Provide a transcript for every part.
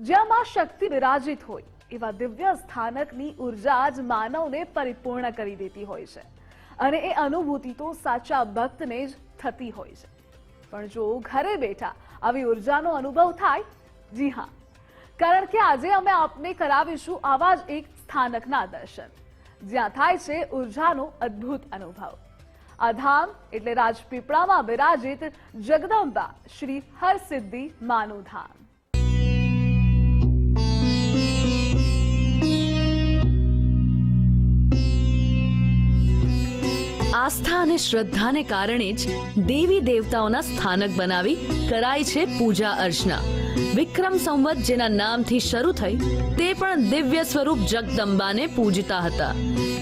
જ્યાં માં શક્તિ વિરાજિત હોય, એવા દિવ્ય સ્થાનકની ઊર્જા જ માનવને પરિપૂર્ણ કરી દેતી હોય છે. અને એ અનુભૂતિ તો સાચા ભક્તને જ થતી હોય છે. પણ જો ઘરે બેઠા આવી ઉર્જાનો અનુભવ થાય, જી હા. કારણ કે આજે અમે આપને કરાવીશું આવા જ એક સ્થાનકના દર્શન. જ્યાં થાય છે ઉર્જાનો અદ્ભુત અનુભવ. આ ધામ એટલે રાજપીપળામાં બિરાજિત જગદંબા શ્રી હરસિદ્ધિ માનું ધામ. આસ્થા અને શ્રદ્ધાને કારણે જ દેવી દેવતાઓના સ્થાનક બનાવી કરાય છે પૂજા અર્ચના. વિક્રમ સંવત જેના નામથી શરૂ થઈ તે પણ દિવ્ય સ્વરૂપ જગદંબાને પૂજતા હતા.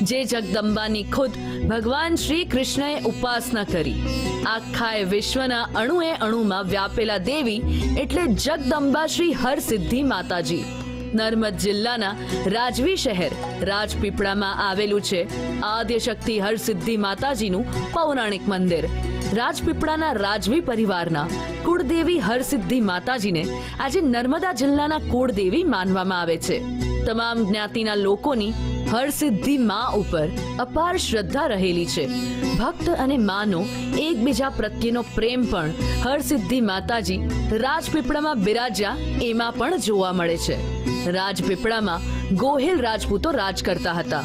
જે જગદંબાની ખુદ ભગવાન શ્રી કૃષ્ણએ ઉપાસના કરી. આખાય વિશ્વના અણુએ અણુમાં વ્યાપેલા દેવી એટલે જગદંબા શ્રી હરસિદ્ધિ માતાજી. નર્મદ જિલ્લાના રાજવી શહેર રાજપીપળામાં આવેલું છે. આદ્યશક્તિ હરસિદ્ધિ માતાજીનું પૌરાણિક મંદિર. રાજપીપળાના રાજવી પરિવારના કુળદેવી હરસિદ્ધિ માતાજીને આજે નર્મદા જિલ્લાના કુળદેવી માનવામાં આવે છે. તમામ જ્ઞાતિના લોકોની હરસિદ્ધિ માં ઉપર અપાર શ્રદ્ધા રહેલી છે. ભક્ત અને માનો એકબીજા પ્રત્યેનો પ્રેમ પણ હરસિદ્ધિ માતાજી રાજપીપળામાં બિરાજ્યા એમાં પણ જોવા મળે છે. રાજપીપળામાં ગોહિલ રાજપૂતો રાજ કરતા હતા.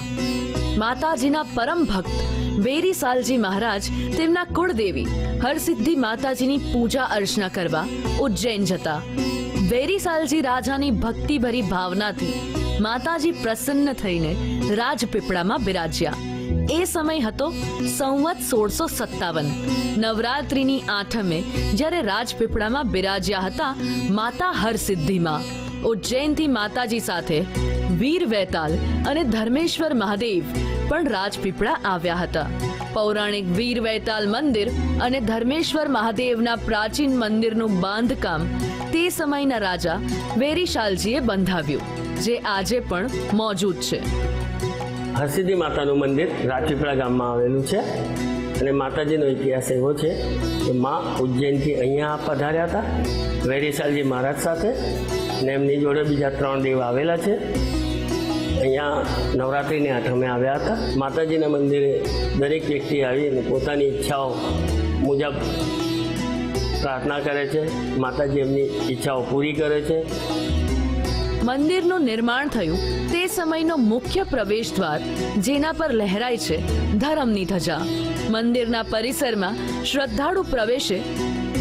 માતાજીના પરમ ભક્ત વેરી સાલજી મહારાજ તેમના કુળદેવી હરસિદ્ધિ માતાજીની પૂજા અર્ચના કરવા ઉજ્જૈન જતા. વેરી સાલજી રાજાની ભક્તિભરી ભાવનાથી માતાજી પ્રસન્ન થઈને રાજપીપળામાં બિરાજ્યા. એ સમય હતો સંવત સોળસો સત્તાવન. નવરાત્રિની આઠમે જ્યારે રાજપીપળામાં બિરાજ્યા હતા માતા હરસિદ્ધિમાં. ઉજ્જૈનથી માતાજી સાથે વીર વેતાલ અને ધર્મેશ્વર મહાદેવ પણ રાજપીપળા આવ્યા હતા. પૌરાણિક વીર વૈતાલ મંદિર અને ધર્મેશ્વર મહાદેવના પ્રાચીન મંદિરનું બાંધકામ તે સમયના રાજા વેરીશાલજીએ બંધાવ્યું, જે આજે પણ મોજૂદ છે. હરસિદ્ધિ માતાનું મંદિર રાજપીપળા ગામમાં આવેલું છે અને માતાજીનો ઇતિહાસ એવો છે કે મા ઉજ્જૈનથી અહીંયા પધાર્યા હતા. વેરીશાલજી મહારાજ સાથે અને એમની જોડે બીજા ત્રણ દેવ આવેલા છે. અહીંયા નવરાત્રિની આઠમે આવ્યા હતા. માતાજીના મંદિરે દરેક વ્યક્તિ આવીને પોતાની ઈચ્છાઓ મુજબ પ્રાર્થના કરે છે. માતાજી એમની ઈચ્છાઓ પૂરી કરે છે. મંદિરનું નિર્માણ થયું તે સમયનો મુખ્ય પ્રવેશ દ્વાર, જેના પર લહેરાય છે ધરમની ધજા. મંદિરના પરિસરમાં શ્રદ્ધાળુ પ્રવેશે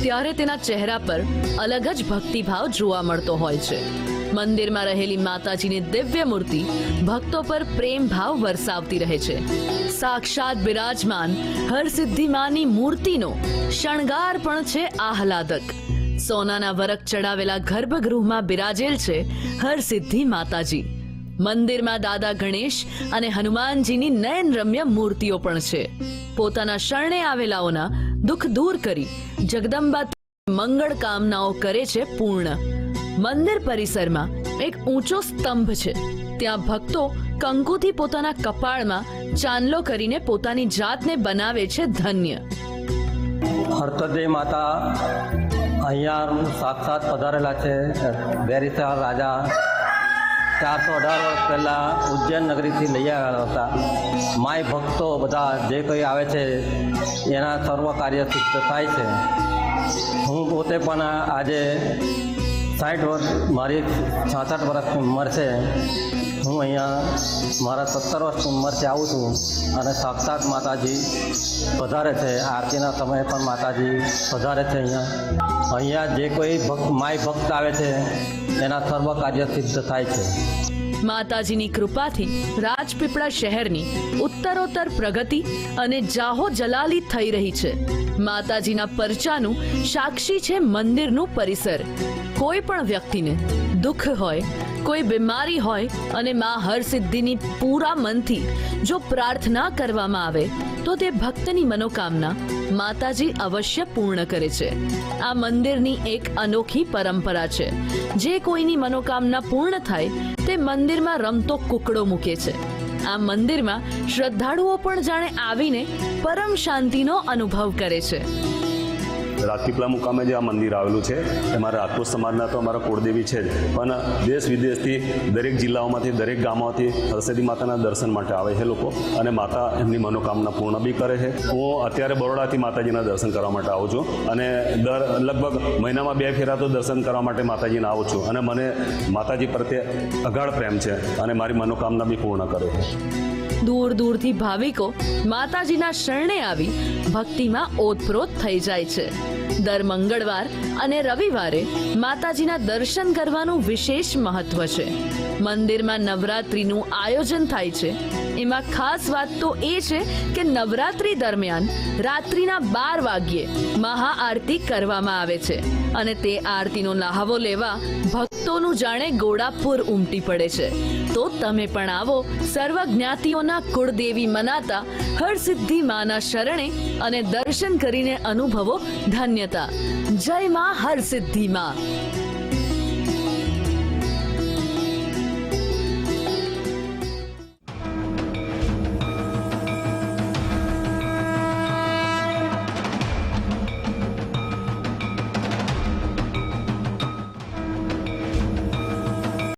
ત્યારે તેના ચહેરા પર અલગ જ ભક્તિભાવ જોવા મળતો હોય છે. મંદિરમાં રહેલી માતાજીની દિવ્ય મૂર્તિ ભક્તો પર પ્રેમ ભાવ વરસાવતી રહે છે. સાક્ષાત બિરાજમાન હરસિદ્ધિમાની મૂર્તિનો શણગાર પણ છે આહલાદક. સોનાના વરખ ચડાવેલા ગર્ભગૃહમાં બિરાજેલ છે હરસિદ્ધિ માતાજી. મંદિરમાં દાદા ગણેશ અને હનુમાનજીની નયન રમ્ય મૂર્તિઓ પણ છે. પોતાના શરણે આવેલાઓના દુઃખ દૂર કરી. જગદંબા મંગળ કામનાઓ કરે છે પૂર્ણ. મંદિર પરિસરમાં એક ઊંચો સ્તંભ છે. ત્યાં ભક્તો કંકુથી પોતાના કપાળમાં ચાંદલો કરીને પોતાની જાતને બનાવે છે ધન્ય. હર્તદે માતા અહીંયા સાક્ષાત પધારેલા છે. બેરીસા રાજા ચારસો અઢાર વર્ષ પહેલાં ઉજ્જૈન નગરીથી લઈ આવેલા હતા. માય ભક્તો બધા જે કંઈ આવે છે, એના સર્વ કાર્ય સિદ્ધ થાય છે. હું પોતે પણ આજે સાઠ વર્ષ, મારી છાસઠ વર્ષની ઉંમર છે. હું અહીંયા મારા સત્તર વર્ષની ઉંમરથી આવું છું અને સાક્ષાત માતાજી પધારે છે. આરતીના સમયે પણ માતાજી પધારે છે અહીંયા. અહીંયા જે કોઈ ભક્ત, માય ભક્ત આવે છે એના સર્વ કાર્ય સિદ્ધ થાય છે. માતાજીની કૃપાથી રાજપીપળા શહેરની ઉત્તરોત્તર પ્રગતિ અને જાહો જલાલી થઈ રહી છે. માતાજીના પરચાનું સાક્ષી છે મંદિરનું પરિસર. કોઈ પણ વ્યક્તિને દુઃખ હોય, કોઈ બીમારી હોય અને માં હરસિદ્ધિની પૂરા મનથી જો પ્રાર્થના કરવામાં આવે તો તે ભક્તની મનોકામના માતાજી અવશ્ય પૂર્ણ કરે છે. આ મંદિરની એક અનોખી પરંપરા છે. જે કોઈની મનોકામના પૂર્ણ થાય, તે મંદિરમાં રમતો કુકડો મૂકે છે. આ મંદિરમાં શ્રદ્ધાળુઓ પણ જાણે આવીને પરમ શાંતિનો અનુભવ કરે છે. રાજપીપળા મુકામે જે આ મંદિર આવેલું છે, એમાં રાજપૂત સમાજના તો અમારા કુળદેવી છે જ. પણ દેશ વિદેશથી દરેક જિલ્લાઓમાંથી, દરેક ગામોથી હરસદી માતાના દર્શન માટે આવે છે લોકો. અને માતા એમની મનોકામના પૂર્ણ બી કરે છે. હું અત્યારે બરોડાથી માતાજીના દર્શન કરવા માટે આવું છું. અને દર લગભગ મહિનામાં બે ફેરા તો દર્શન કરવા માટે માતાજીને આવું છું. અને મને માતાજી પ્રત્યે અગાઢ પ્રેમ છે અને મારી મનોકામના બી પૂર્ણ કરે છે. દૂર દૂરથી ભાવિકો માતાજીના શરણે આવી ભક્તિમાં ઓતપ્રોત થઈ જાય છે. દર મંગળવાર અને રવિવારે માતાજીના દર્શન કરવાનું વિશેષ મહત્વ છે. મંદિરમાં નવરાત્રીનું આયોજન થાય છે. એમાં ખાસ વાત તો એ છે કે નવરાત્રી દરમિયાન રાત્રિના બાર વાગ્યે મહાઆરતી કરવામાં આવે છે અને તે આરતીનો લાહવો લેવા ભક્તોનું જાણે ગોળાપુર ઉમટી પડે છે. તો તમે પણ આવો સર્વ જ્ઞાતિઓના કુળદેવી મનાતા હરસિદ્ધિ માના શરણે અને દર્શન કરીને અનુભવો ધન્યતા. જય માં હરસિદ્ધિ માં.